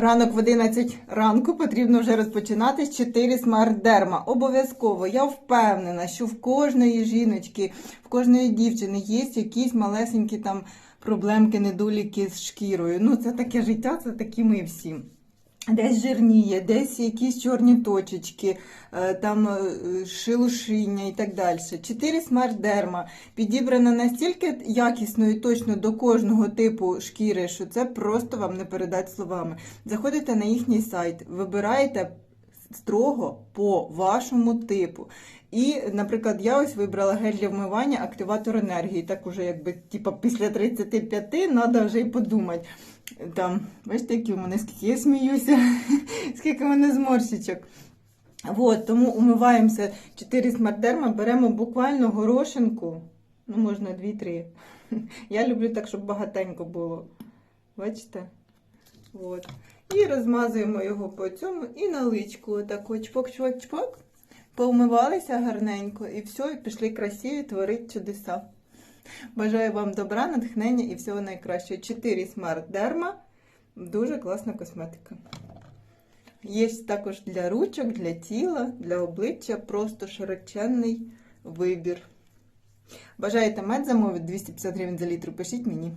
Ранок в 11 ранку потрібно вже розпочинати з 4 смарт дерма. Обов'язково. Я впевнена, що в кожної жіночки, в кожної дівчини є якісь малесенькі там проблемки, недоліки з шкірою. Ну, це таке життя, це такі ми всі. Десь жирніє, десь якісь чорні точечки, е, там е, шелушиння і так далі. Чотири смарт-дерма підібрана настільки якісно і точно до кожного типу шкіри, що це просто вам не передати словами. Заходите на їхній сайт, вибираєте строго по вашому типу. І, наприклад, я ось вибрала гель для вмивання активатор енергії. Так уже, якби, типа, після 35 треба вже й подумати. Там, бачите, які у мене скільки я сміюся, скільки у мене зморщичок. От, тому умиваємося 4 смартерма, беремо буквально горошинку, ну, можна 2-3. Я люблю так, щоб багатенько було. Бачите? От. І розмазуємо його по цьому і на личку. Отако чпок-чпок-чпок. Поумивалися гарненько і все, і пішли красиві творити чудеса. Бажаю вам добра, натхнення і всього найкращого. 4 смарт дерма. Дуже класна косметика. Є також для ручок, для тіла, для обличчя просто широченний вибір. Бажаєте мед замовити 250 гривень за літр, пишіть мені.